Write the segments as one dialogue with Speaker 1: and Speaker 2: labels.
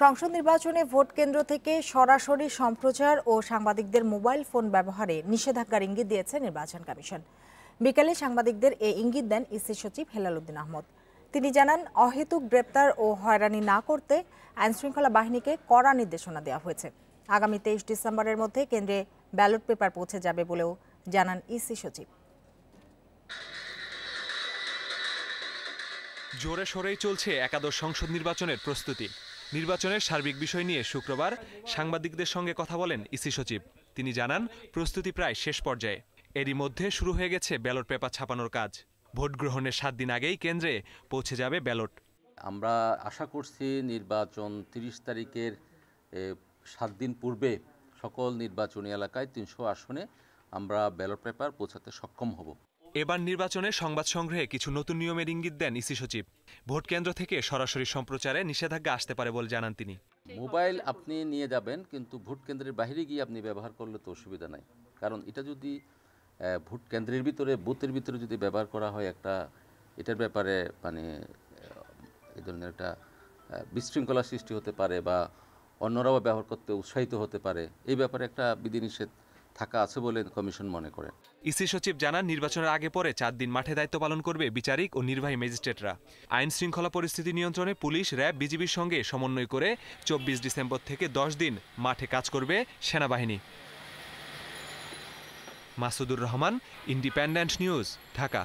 Speaker 1: সংসদ নির্বাচনে ভোট কেন্দ্র থেকে সরাসরি সম্প্রচার ও সাংবাদিকদের মোবাইল ফোন ব্যবহারে নিষেধাজ্ঞার ইঙ্গিত দিয়েছে নির্বাচন কমিশন। বিকেলে সাংবাদিকদের এ ইঙ্গিত দেন ইসি সচিব হেলালুদ্দিন আহমদ। তিনি জানান, অহেতুক গ্রেপ্তার ও হয়রানি না করতে আইনশৃঙ্খলা বাহিনীকে কড়া নির্দেশনা দেওয়া হয়েছে। আগামী তেইশ ডিসেম্বরের মধ্যে কেন্দ্রে ব্যালট পেপার পৌঁছে যাবে বলেও জানান ইসি সচিব।
Speaker 2: জোরে সোরেই চলছে একাদশ সংসদ নির্বাচনের প্রস্তুতি। নির্বাচনের সার্বিক বিষয় নিয়ে শুক্রবার সাংবাদিকদের সঙ্গে কথা বলেন ইসি সচিব। তিনি জানান, প্রস্তুতি প্রায় শেষ পর্যায়ে। এরই মধ্যে শুরু হয়ে গেছে ব্যালট পেপার ছাপানোর কাজ। ভোট গ্রহণের সাত দিন আগেই কেন্দ্রে পৌঁছে যাবে ব্যালট।
Speaker 3: আমরা আশা করছি নির্বাচন তিরিশ তারিখের সাত দিন পূর্বে সকল নির্বাচনী এলাকায় তিনশো আসনে আমরা ব্যালট পেপার পৌঁছাতে সক্ষম হব।
Speaker 2: এবার নির্বাচনে সংবাদ সংগ্রহে কিছু নতুন নিয়মের ইঙ্গিত দেন ইসি সচিব। ভোট কেন্দ্র থেকে সরাসরি সম্প্রচারে নিষেধাজ্ঞা আসতে পারে বলে জানান তিনি।
Speaker 3: মোবাইল আপনি নিয়ে যাবেন, কিন্তু ভোট কেন্দ্রের বাইরে গিয়ে আপনি ব্যবহার করলে তো অসুবিধা নাই। কারণ এটা যদি ভোট কেন্দ্রের ভিতরে, বুথের ভিতরে যদি ব্যবহার করা হয় একটা, এটার ব্যাপারে মানে এই ধরনের একটা বিশৃঙ্খলা সৃষ্টি হতে পারে বা অন্যরাও ব্যবহার করতে উৎসাহিত হতে পারে, এই ব্যাপারে একটা বিধিনিষেধ থাকা আছে বলে কমিশন মনে করে।
Speaker 2: ইসি সচিব জানান, নির্বাচনের আগে পরে চার দিন মাঠে দায়িত্ব পালন করবে বিচারিক ও নির্বাহী ম্যাজিস্ট্রেটরা। আইন শৃঙ্খলা পরিস্থিতি নিয়ন্ত্রণে পুলিশ, র্যাব, বিজিবির সঙ্গে সমন্বয় করে চব্বিশ ডিসেম্বর থেকে দশ দিন মাঠে কাজ করবে সেনাবাহিনী। Masudur Rahman, independent news, Dhaka.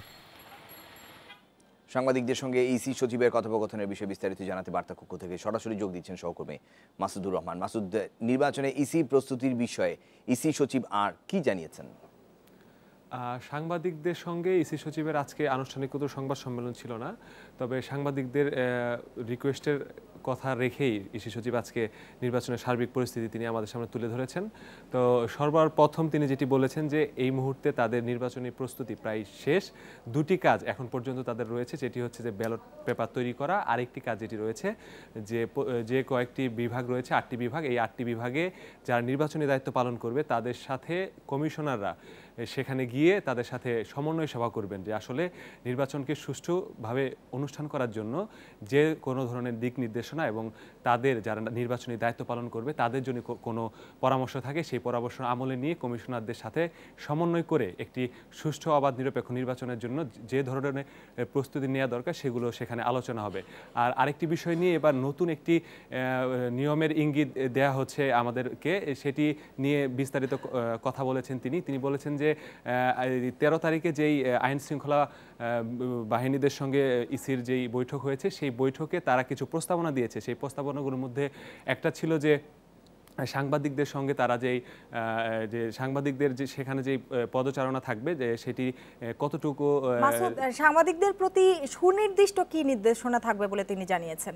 Speaker 4: সাংবাদিকদের সঙ্গে ইসি সচিবের কথোপকথনের বিষয়ে বিস্তারিত জানাতে বার্তা কক্ষ থেকে সরাসরি যোগ দিচ্ছেন সহকর্মী মাসুদুর রহমান। মাসুদ, নির্বাচনে ইসি প্রস্তুতির বিষয়ে ইসি সচিব আর কি জানিয়েছেন?
Speaker 5: সাংবাদিকদের সঙ্গে ইসি সচিবের আজকে আনুষ্ঠানিক কোনো সংবাদ সম্মেলন ছিল না, তবে সাংবাদিকদের রিকোয়েস্টের কথা রেখেই ইসি সচিব আজকে নির্বাচনের সার্বিক পরিস্থিতি তিনি আমাদের সামনে তুলে ধরেছেন। তো সর্বার প্রথম তিনি যেটি বলেছেন যে, এই মুহূর্তে তাদের নির্বাচনী প্রস্তুতি প্রায় শেষ। দুটি কাজ এখন পর্যন্ত তাদের রয়েছে, যেটি হচ্ছে যে ব্যালট পেপার তৈরি করা, আরেকটি কাজ যেটি রয়েছে যে যে কয়েকটি বিভাগ রয়েছে, আটটি বিভাগ, এই আটটি বিভাগে যারা নির্বাচনী দায়িত্ব পালন করবে, তাদের সাথে কমিশনাররা সেখানে গিয়ে তাদের সাথে সমন্বয় সভা করবেন যে, আসলে নির্বাচনকে সুষ্ঠুভাবে অনুষ্ঠান করার জন্য যে কোনো ধরনের দিক নির্দেশনা এবং তাদের যারা নির্বাচনী দায়িত্ব পালন করবে, তাদের জন্য কোনো পরামর্শ থাকে। সেই পরামর্শ আমলে নিয়ে কমিশনারদের সাথে সমন্বয় করে একটি সুষ্ঠু, অবাধ, নিরপেক্ষ নির্বাচনের জন্য যে ধরনের প্রস্তুতি নেওয়া দরকার, সেগুলো সেখানে আলোচনা হবে। আর আরেকটি বিষয় নিয়ে এবার নতুন একটি নিয়মের ইঙ্গিত দেয়া হচ্ছে আমাদেরকে সেটি নিয়ে বিস্তারিত কথা বলেছেন তিনি। তিনি বলেছেন যে তেরো তারিখে যেই আইন শৃঙ্খলা বাহিনীদের সঙ্গে ইসির যেই বৈঠক হয়েছে, সেই বৈঠকে তারা কিছু প্রস্তাবনা দিয়েছে। সেই প্রস্তাবনাগুলোর মধ্যে একটা ছিল যে, সাংবাদিকদের সঙ্গে তারা যেই যে সাংবাদিকদের যে, সেখানে যে পদচারণা থাকবে, যে সেটি কতটুকু
Speaker 1: সাংবাদিকদের প্রতি সুনির্দিষ্ট কি নির্দেশনা থাকবে বলে তিনি জানিয়েছেন?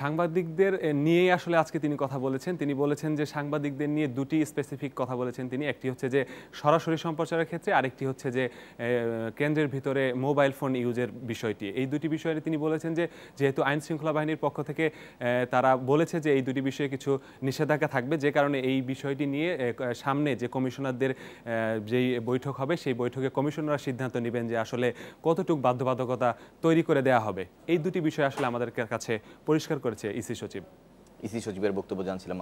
Speaker 5: সাংবাদিকদের নিয়েই আসলে আজকে তিনি কথা বলেছেন। তিনি বলেছেন যে সাংবাদিকদের নিয়ে দুটি স্পেসিফিক কথা বলেছেন তিনি। একটি হচ্ছে যে সরাসরি সম্প্রচারের ক্ষেত্রে, আরেকটি হচ্ছে যে কেন্দ্রের ভিতরে মোবাইল ফোন ইউজের বিষয়টি। এই দুটি বিষয়ে তিনি বলেছেন যে, যেহেতু আইন শৃঙ্খলা বাহিনীর পক্ষ থেকে তারা বলেছে যে এই দুটি বিষয়ে কিছু নিষেধাজ্ঞা থাকবে, যে কারণে এই বিষয়টি নিয়ে সামনে যে কমিশনারদের যেই বৈঠক হবে, সেই বৈঠকে কমিশনাররা সিদ্ধান্ত নেবেন যে আসলে কতটুকু বাধ্যবাধকতা তৈরি করে দেওয়া হবে। এই দুটি বিষয় আসলে আমাদের কাছে পরিষ্কার করেছে ইসি সচিব।
Speaker 4: ইসি সচিবের বক্তব্য জানছিলাম